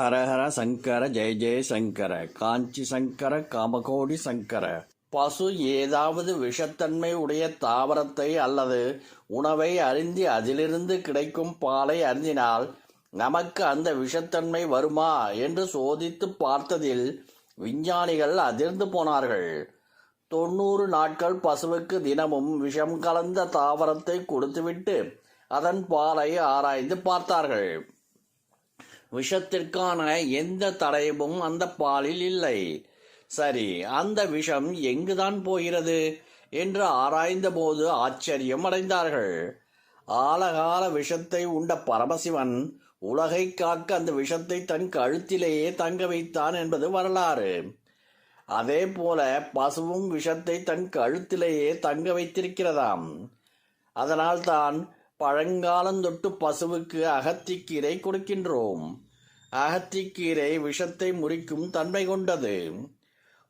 ஹரஹர சங்கர ஜெய ஜெய சங்கர காஞ்சி சங்கர காமகோடி சங்கர. பசு ஏதாவது விஷத்தன்மை உடைய தாவரத்தை அல்லது உணவை அருந்தி அதிலிருந்து கிடைக்கும் பாலை அருந்தினால் நமக்கு அந்த விஷத்தன்மை வருமா என்று சோதித்து பார்த்ததில் விஞ்ஞானிகள் அதிர்ந்து போனார்கள். தொண்ணூறு நாட்கள் பசுவுக்கு தினமும் விஷம் கலந்த தாவரத்தை கொடுத்துவிட்டு அதன் பாலை ஆராய்ந்து பார்த்தார்கள். விஷத்திற்கான எந்த தடயமும் அந்த பாலில் இல்லை. சரி அந்த விஷம் எங்குதான் போகிறது? என்று ஆராய்ந்தபோது ஆச்சரியம் அடைந்தார்கள். ஆலகால விஷத்தை உண்ட பரமசிவன் உலகை காக்க அந்த விஷத்தை தன் கழுத்திலேயே தங்க வைத்தான் என்பது வரலாறு. அதே போல பசுவும் விஷத்தை தன் கழுத்திலேயே தங்க வைத்திருக்கிறதாம். அதனால்தான் பழங்காலந்தொட்டு பசுவுக்கு அகத்திக்கீரை கொடுக்கின்றோம். அகத்திக்கீரை விஷத்தை முறிக்கும் தன்மை கொண்டது.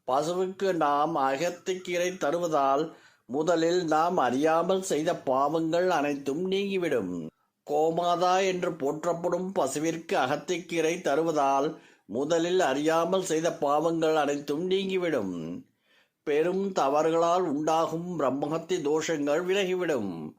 பசுவுக்கு நாம் அகத்திக்கீரை தருவதால் முதலில் நாம் அறியாமல் செய்த பாவங்கள் அனைத்தும் நீங்கிவிடும். கோமாதா என்று போற்றப்படும் பசுவிற்கு அகத்திக்கீரை தருவதால் முதலில் அறியாமல் செய்த பாவங்கள் அனைத்தும் நீங்கிவிடும். பெரும் தவறுகளால் உண்டாகும் பிரம்மஹத்தி தோஷங்கள் விலகிவிடும்.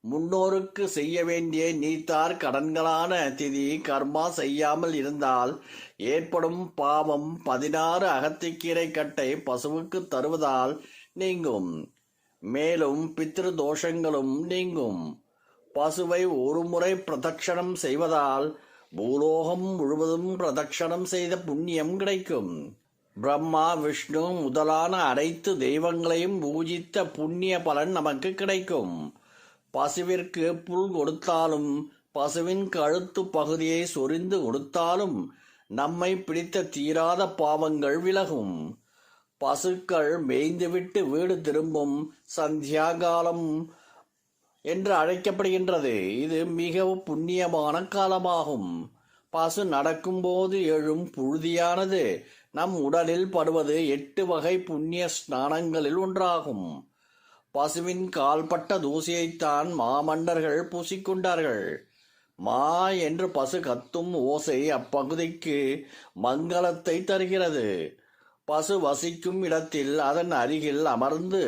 முன்னோருக்கு செய்ய வேண்டிய நீத்தார் கடன்களான திதி கர்மா செய்யாமல் இருந்தால் ஏற்படும் பாவம் பதினாறு அகத்திக்கீரை கட்டை பசுவுக்கு தருவதால் நீங்கும். மேலும் பித்ரு தோஷங்களும் நீங்கும். பசுவை ஒரு முறை பிரதட்சணம் செய்வதால் பூலோகம் முழுவதும் பிரதட்சணம் செய்த புண்ணியம் கிடைக்கும். பிரம்மா விஷ்ணு முதலான அனைத்து தெய்வங்களையும் பூஜித்த புண்ணிய பலன் நமக்கு கிடைக்கும். பசுவிற்கு புல் கொடுத்தாலும் பசுவின் கழுத்து பகுதியை சொரிந்து கொடுத்தாலும் நம்மை பிடித்த தீராத பாவங்கள் விலகும். பசுக்கள் மேய்ந்துவிட்டு வீடு திரும்பும் சந்தியாகாலம் என்று அழைக்கப்படுகின்றது. இது மிகவும் புண்ணியமான காலமாகும். பசு நடக்கும்போது எழும் புழுதியானது நம் உடலில் படுவது எட்டு வகை புண்ணிய ஸ்நானங்களில் ஒன்றாகும். பசுவின் கால்பட்ட தூசியைத்தான் மாமன்னர்கள் பூசிக்கொண்டார்கள். மா என்று பசு கத்தும் ஓசை அப்பகுதிக்கு மங்களத்தை தருகிறது. பசு வசிக்கும் இடத்தில் அதன் அருகில் அமர்ந்து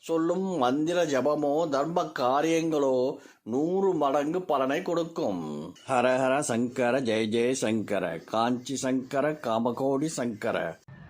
சொல்லும் மந்திர ஜபமோ தர்ம காரியங்களோ நூறு மடங்கு பலனை கொடுக்கும். ஹரஹர சங்கர ஜெய ஜெய சங்கர காஞ்சி சங்கர காமகோடி சங்கர.